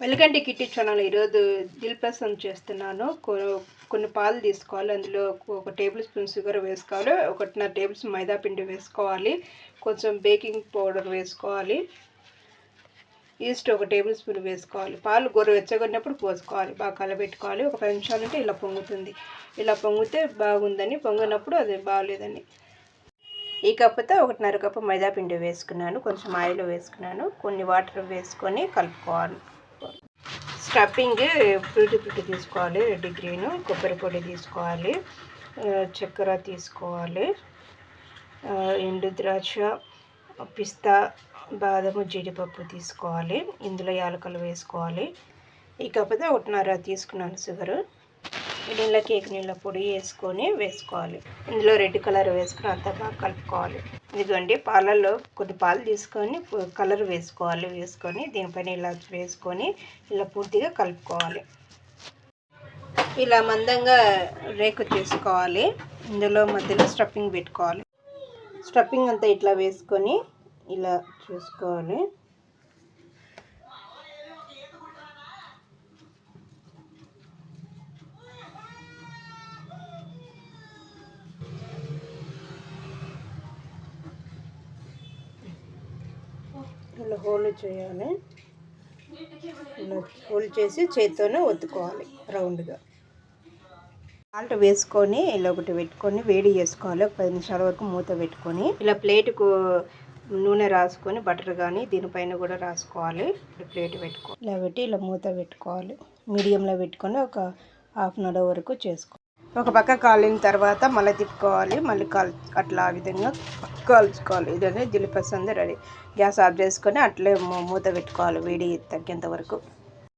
వెలుగండి kitty channel ఈరోజు దిల్ చేస్తున్నాను. కొన్ని పాలు తీసుకోవాలి. అందులో ఒక టేబుల్ స్పూన్ షుగర్ వేసుకోవాలి. ఒకటిన్నర టేబుల్ స్పూన్ మైదా పిండి వేసుకోవాలి. కొంచెం బేకింగ్ పౌడర్ వేసుకోవాలి. ఈస్ట్ ఒక టేబుల్ స్పూన్ వేసుకోవాలి. పాలు గొర్రె వెచ్చగొన్నప్పుడు పోసుకోవాలి. బాగా కలబెట్టుకోవాలి. ఒక పది నిమిషాలు ఉంటే ఇలా పొంగుతుంది. ఇలా పొంగితే బాగుందని పొంగినప్పుడు అది బాగలేదని. ఈ కప్పుతో ఒకటిన్నర కప్పు మైదా పిండి వేసుకున్నాను. కొంచెం ఆయిల్ వేసుకున్నాను. కొన్ని వాటర్ వేసుకొని కలుపుకోవాలి. స్టఫింగ్ ఫ్రూటీ ఫ్రూటీ తీసుకోవాలి రెడ్ గ్రీన్ కొబ్బరి పొడి తీసుకోవాలి చక్కెర తీసుకోవాలి ఎండు ద్రాక్ష పిస్తా బాదము జీడిపప్పు తీసుకోవాలి ఇందులో యాలకులు వేసుకోవాలి. ఇకపోతే ఒకటిన్నర తీసుకున్నాను షుగరు. నీళ్ళ కేక్ నీళ్ళ పొడి వేసుకొని వేసుకోవాలి. ఇందులో రెడ్ కలర్ వేసుకొని అంతా బాగా కలుపుకోవాలి. ఇదిగోండి పాలల్లో కొన్ని పాలు తీసుకొని కలర్ వేసుకోవాలి. వేసుకొని దీనిపైన ఇలా వేసుకొని ఇలా పూర్తిగా కలుపుకోవాలి. ఇలా మందంగా రేకు చేసుకోవాలి. ఇందులో మధ్యలో స్టఫింగ్ పెట్టుకోవాలి. స్టఫింగ్ అంతా ఇట్లా వేసుకొని ఇలా చూసుకోవాలి. ఇలా హోల్ చేయాలి. ఇలా హోల్ చేసి చేతితోనే ఒత్తుకోవాలి రౌండ్గా. సాల్ట్ వేసుకొని ఇలా ఒకటి పెట్టుకొని వేడి చేసుకోవాలి. ఒక పది నిమిషాల వరకు మూత పెట్టుకొని ఇలా ప్లేట్కు నూనె రాసుకొని బటర్ కానీ దీనిపైన కూడా రాసుకోవాలి. ప్లేట్ పెట్టుకోవాలి ఇలా పెట్టి ఇలా మూత పెట్టుకోవాలి. మీడియంలో పెట్టుకొని ఒక హాఫ్ అన్ అవర్ వరకు చేసుకోవాలి ఒక పక్క కాలిన తర్వాత మళ్ళీ తిప్పుకోవాలి. మళ్ళీ కాల్ అట్లా ఆ విధంగా కాల్చుకోవాలి. ఇదనే దిలిపసంది రెడీ. గ్యాస్ ఆఫ్ చేసుకొని అట్లే మూత పెట్టుకోవాలి. వేడి తగ్గేంత వరకు.